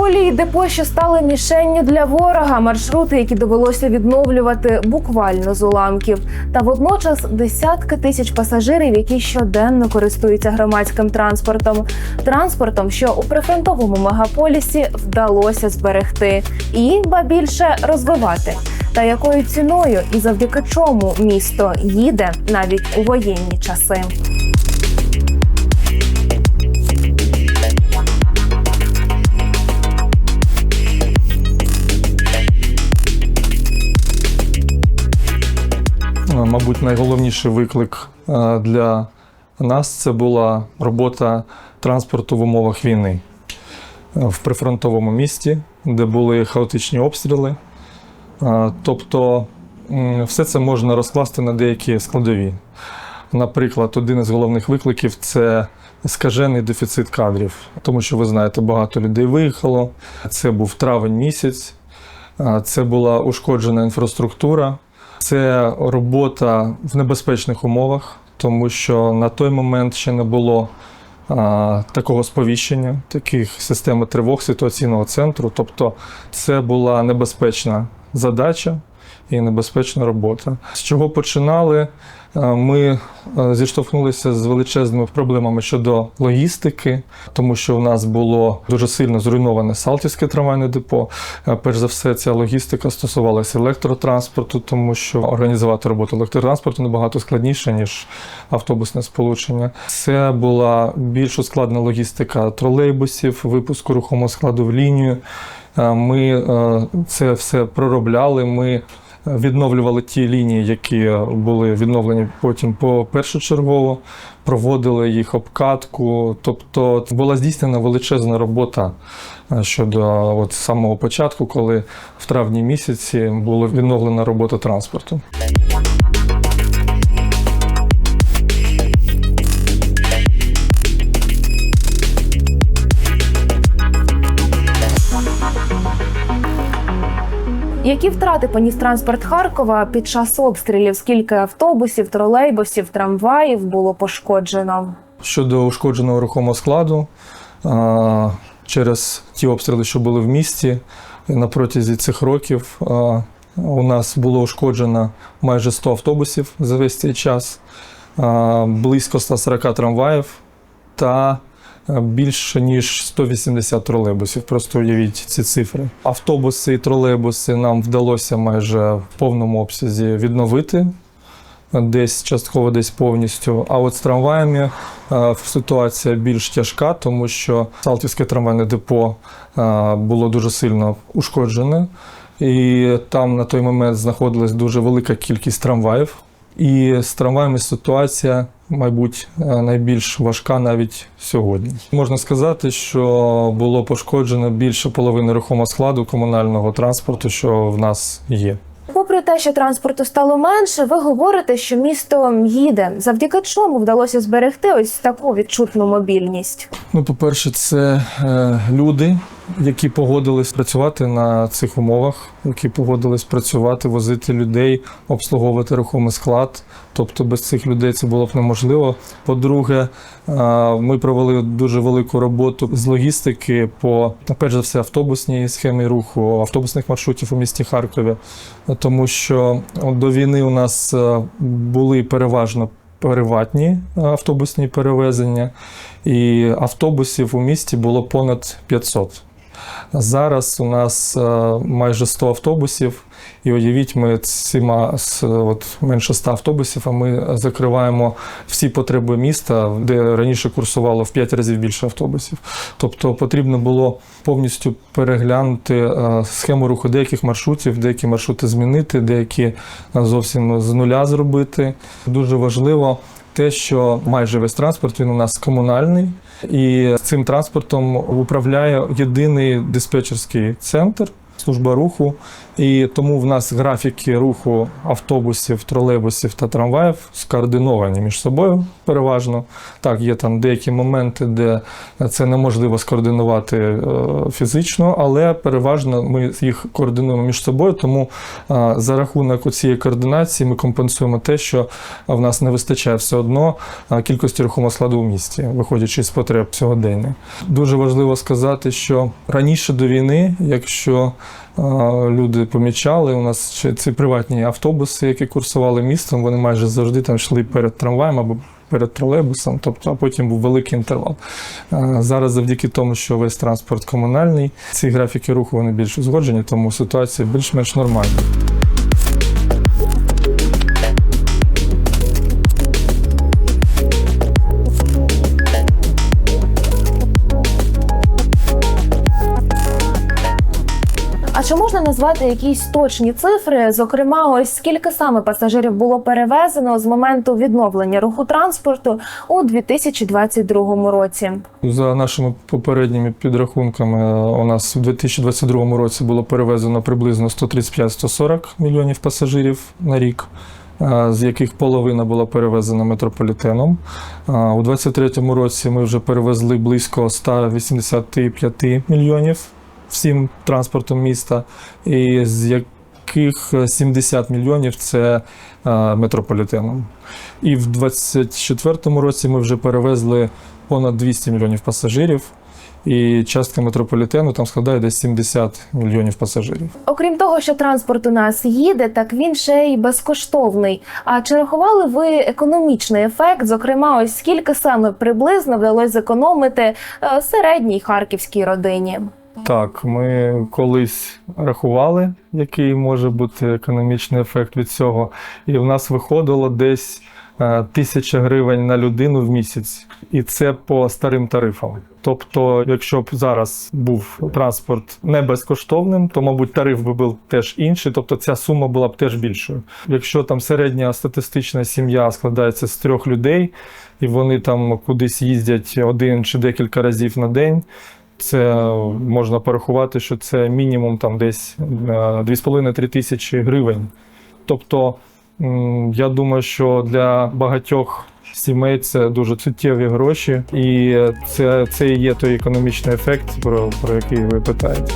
Колії депо, що стали мішенню для ворога, маршрути, які довелося відновлювати буквально з уламків, та водночас десятки тисяч пасажирів, які щоденно користуються громадським транспортом, транспортом, що у прифронтовому мегаполісі вдалося зберегти, і ба більше розвивати. Та якою ціною і завдяки чому місто їде навіть у воєнні часи. Мабуть, найголовніший виклик е, для нас це була робота транспорту в умовах війни Е, в прифронтовому місті, де були хаотичні обстріли. Е, Тобто все це можна розкласти на деякі складові. Наприклад, один із головних викликів це скажений дефіцит кадрів, тому що ви знаєте, багато людей виїхало. Це був травень місяць, е, це була ушкоджена інфраструктура. Це робота в небезпечних умовах, тому що на той момент ще не було а, такого сповіщення, таких системи тривог ситуаційного центру. Тобто, це була небезпечна задача і небезпечна робота. З чого починали? Е, Ми е, зіштовхнулися з величезними проблемами щодо логістики, тому що у нас було дуже сильно зруйноване Салтівське трамвайне депо. Е, Перш за все, ця логістика стосувалася електротранспорту, тому що організувати роботу електротранспорту набагато складніше, ніж автобусне сполучення. Це була більш ускладнена логістика тролейбусів, випуску рухомого складу в лінію. Е, Ми е, це все проробляли. Ми відновлювали ті лінії, які були відновлені потім по першочергово, проводили їх обкатку. Тобто була здійснена величезна робота е, щодо от самого початку, коли в травні місяці була відновлена робота транспорту. Які втрати поніс транспорт Харкова під час обстрілів? Скільки автобусів, тролейбусів, трамваїв було пошкоджено? Щодо ушкодженого рухомого складу, через ті обстріли, що були в місті, на протязі цих років у нас було ушкоджено майже 100 автобусів за весь цей час, близько 140 трамваїв та більше ніж 180 тролейбусів. Просто уявіть ці цифри. Автобуси і тролейбуси нам вдалося майже в повному обсязі відновити десь частково, десь повністю. А от з трамваями е, ситуація більш тяжка, тому що Салтівське трамвайне депо е, було дуже сильно ушкоджене, і там на той момент знаходилась дуже велика кількість трамваїв. І з трамваями ситуація, мабуть, е, найбільш важка навіть сьогодні. Можна сказати, що було пошкоджено більше половини рухомого складу комунального транспорту, що в нас є. Попри те, що транспорту стало менше, ви говорите, що місто їде. Завдяки чому вдалося зберегти ось таку відчутну мобільність? Ну, по-перше, це е, люди, які погодились працювати на цих умовах, які погодились працювати, возити людей, обслуговувати рухомий склад. Тобто без цих людей це було б неможливо. По-друге, е, ми провели дуже велику роботу з логістики по, перш за все, автобусній схемі руху, автобусних маршрутів у місті Харкові, тому що до війни у нас е, були переважно приватні автобусні перевезення, і автобусів у місті було понад 500. Зараз у нас е, майже 100 автобусів, і уявіть, ми з от, менше 100 автобусів, а ми закриваємо всі потреби міста, де раніше курсувало в 5 разів більше автобусів. Тобто потрібно було повністю переглянути е, схему руху деяких маршрутів, деякі маршрути змінити, деякі е, зовсім з нуля зробити. Дуже важливо те, що майже весь транспорт він у нас комунальний, і цим транспортом управляє єдиний диспетчерський центр. Служба руху, І тому в нас графіки руху автобусів, тролейбусів та трамваїв скоординовані між собою переважно. Так, є там деякі моменти, де це неможливо скоординувати е, фізично, але переважно ми їх координуємо між собою. Тому е, за рахунок цієї координації ми компенсуємо те, що в нас не вистачає все одно е, кількості рухомого складу у місті, виходячи з потреб сьогодення. Дуже важливо сказати, що раніше до війни, якщо люди помічали, у нас ще ці приватні автобуси, які курсували містом, вони майже завжди там йшли перед трамваєм або перед тролейбусом, тобто, а потім був великий інтервал. Зараз, завдяки тому, що весь транспорт комунальний, ці графіки руху вони більш узгоджені, тому ситуація більш-менш нормальна. Чи можна назвати якісь точні цифри? Зокрема, ось скільки саме пасажирів було перевезено з моменту відновлення руху транспорту у 2022 році? За нашими попередніми підрахунками, у нас у 2022 році було перевезено приблизно 135-140 мільйонів пасажирів на рік. е, З яких половина була перевезена метрополітеном. Е, У 2023 році ми вже перевезли близько 185 мільйонів всім транспортом міста, і з яких 70 мільйонів це е, метрополітеном. І в 2024 році ми вже перевезли понад 200 мільйонів пасажирів, і частка метрополітену там складає десь 70 мільйонів пасажирів. Окрім того, що транспорт у нас їде, так він ще й безкоштовний. А чи рахували ви економічний ефект? Зокрема, ось скільки саме приблизно вдалося зекономити е, середній харківській родині? Так, ми колись рахували, який може бути економічний ефект від цього, і в нас виходило десь е, тисяча гривень на людину в місяць, і це по старим тарифам. Тобто, якщо б зараз був транспорт не безкоштовним, то мабуть тариф би був теж інший, тобто ця сума була б теж більшою. Якщо там середня статистична сім'я складається з трьох людей, і вони там кудись їздять один чи декілька разів на день. Це можна порахувати, що це мінімум там десь е, 2,5-3 тисячі гривень. Тобто, я думаю, що для багатьох сімей це дуже суттєві гроші, і це, це і є той економічний ефект, про, про який ви питаєте.